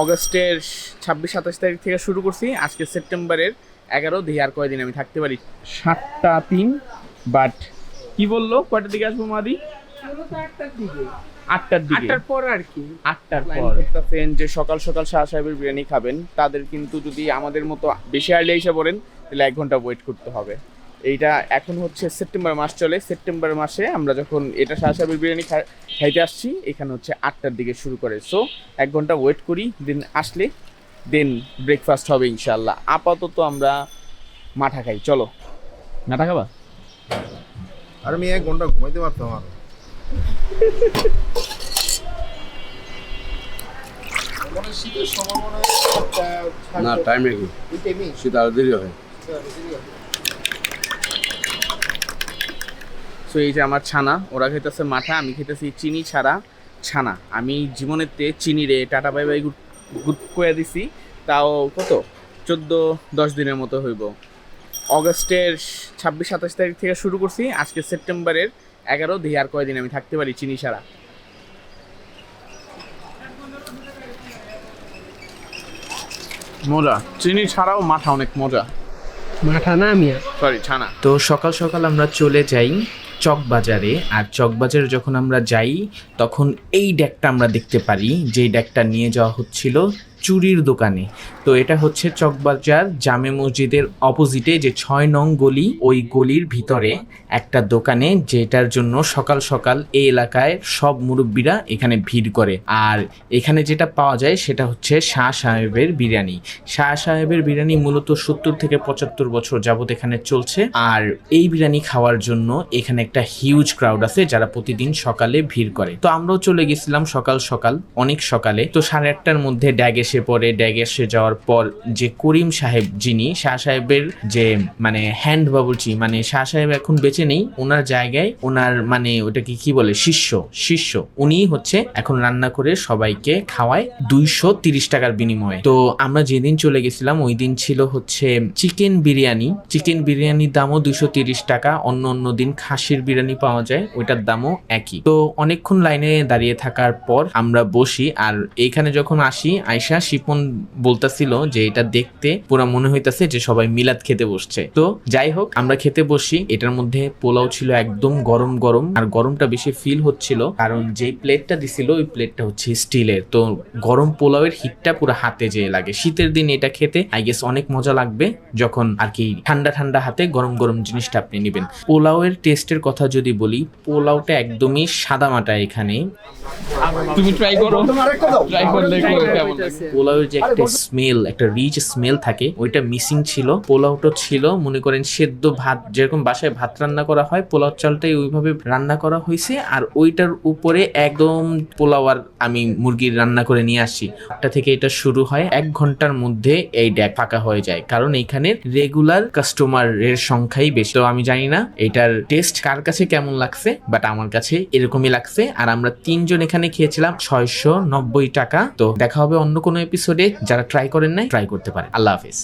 অগস্টের ছাব্বিশ সাতাশ তারিখ থেকে শুরু করছি। আজকে সেপ্টেম্বরের এগারো দিয়ে আর কয়দিন আমি থাকতে পারি? সাতটা তিন বাট কি বলল? কয়টার দিকে আসব মাদি? আটটার দিকে। আটটার পর আর কি। আটটার পর। যে সকাল সকাল শাহ সাহেবের বিরিয়ানি খাবেন। তাদের কিন্তু যদি আমাদের মতো বেশি আর্লি এসে পড়েন তাহলে এক ঘণ্টা ওয়েট করতে হবে। এইটা এখন হচ্ছে সেপ্টেম্বর মাস চলে। সেপ্টেম্বর মাসে আমরা যখন এটা শাহ সাহেবের বিরিয়ানি খাইতে আসছি এখানে হচ্ছে আটটার দিকে শুরু করে। সো এক ঘণ্টা ওয়েট করি দেন আসলে দেন ব্রেকফাস্ট হবে ইনশাল্লাহ আপাতত আমরা মাঠা খাই চলো। মাঠা খাবা? আর আমি এক ঘণ্টা ঘুমাইতে পারতাম আর। মনে না টাইমে কি? শীত আরও দেরি হয়। সো এই যে আমার ছানা ওরা খেতেছে মাঠা আমি খেতেছি চিনি ছাড়া ছানা। আমি জীবনেতে চিনি রে tata bye bye good good করে দিছি। তাও কত? চোদ্দ দশ দিনের মতো হইব। অগস্টের ছাব্বিশ সাতাশ তারিখ থেকে শুরু করছি। আজকে সেপ্টেম্বরের এগারো দিয়ে আর কয়দিন আমি থাকতে পারি চিনি ছাড়া? মজা। চিনি ছাড়াও মাঠা অনেক মজা। মাঠা না মিয়া? সরি ছানা। তো সকাল সকাল আমরা চলে যাই চকবাজারে, আর চকবাজারে যখন আমরা যাই, তখন এই ডেকটা আমরা দেখতে পারি, যেই ডেকটা নিয়ে যাওয়া হচ্ছিল চুরির দোকানে। তো এটা হচ্ছে চকবাজার জামে মসজিদের অপোজিটে যে ছয় নং গলি, ওই গলির ভিতরে একটা দোকানে যেটার জন্য সকাল সকাল এই এলাকায় সব মুরব্বীরা এখানে ভিড় করে। আর এখানে যেটা পাওয়া যায় সেটা হচ্ছে শাহ সাহেবের বিরিয়ানি। শাহ সাহেবের বিরিয়ানি মূলত সত্তর থেকে পঁচাত্তর বছর যাবত এখানে চলছে। আর এই বিরিয়ানি খাওয়ার জন্য এখানে একটা হিউজ ক্রাউড আছে যারা প্রতিদিন সকালে ভিড় করে। তো আমরাও চলে গেছিলাম সকাল সকাল, অনেক সকালে। তো সাড়ে আটটার মধ্যে ড্যাগ এসে পড়ে, ড্যাগ এসে যাওয়ার পর যে করিম সাহেব যিনি, শাহ সাহেবের যে মানে হ্যান্ড বাবুচি মানে শাহ সাহেব এখন বেঁচে নেই, ওনার জায়গায় ওনার মানে ওটাকে কি বলে, শিষ্য শিষ্য, উনি হচ্ছে এখন রান্না করে সবাইকে খাওয়ায় দুইশো তিরিশ টাকার বিনিময়ে। তো আমরা যেদিন চলে গেছিলাম, ওই দিন ছিল হচ্ছে চিকেন বিরিয়ানি। চিকেন বিরিয়ানির দামও দুইশো তিরিশ টাকা, অন্য অন্য দিন খাসির বিরিয়ানি পাওয়া যায়, ওইটার দামও একই। তো অনেকক্ষণ লাইনে দাঁড়িয়ে থাকার পর আমরা বসি, আর এইখানে যখন আসি আয়সা শিপন বলতাছিল যে এটা দেখতে পুরো মনে হইতাছে যে সবাই মিলাদ খেতে বসছে। তো যাই হোক, আমরা খেতে বসি। এটার মধ্যে পোলাও ছিল একদম গরম গরম আর গরমটা বেশি ফিল হচ্ছিল কারণ যে প্লেটটা দিছিল, ওই প্লেটটা হচ্ছে স্টিলের তো গরম পোলাওয়ের হিটটা পুরো হাতে যেয়ে লাগে। শীতের দিন এটা খেতে আই গেস অনেক মজা লাগবে যখন আর কি ঠান্ডা ঠান্ডা হাতে গরম গরম জিনিসটা আপনি নেবেন। পোলাওয়ের টেস্টের কথা যদি বলি, পোলাওটা একদমই সাদা মাটা এখানে। তুমি ট্রাই করো। ট্রাই করলে কেমন পোলাওয়ের যে একটা স্মেল একটা রিচ স্মেল থাকে ওইটা মিসিং ছিল পোলাওটা ছিল মনে করেন সেদ্ধ ভাত যেরকম বাসায় ভাত রান্না করা হয় পোলাও চালটাই ওইভাবে রান্না করা হয়েছে আর ওইটার উপরে একদম পোলাও আর আমি মুরগির রান্না করে নিয়ে আসি ওটা থেকে এটা শুরু হয় এক ঘণ্টার মধ্যে এই ড্যাক ফাঁকা হয়ে যায় কারণ এখানে রেগুলার কাস্টমারের সংখ্যাই বেশি। তো আমি জানি না এটার টেস্ট কার কাছে কেমন লাগছে বাট আমার কাছে এরকমই লাগছে আর আমরা তিনজন এখানে খেয়েছিলাম ছয়শো নব্বই টাকা। তো দেখা হবে অন্য কোনো এপিসোডে যারা ট্রাই করেন নাই ট্রাই করতে পারে আল্লাহ হাফিজ।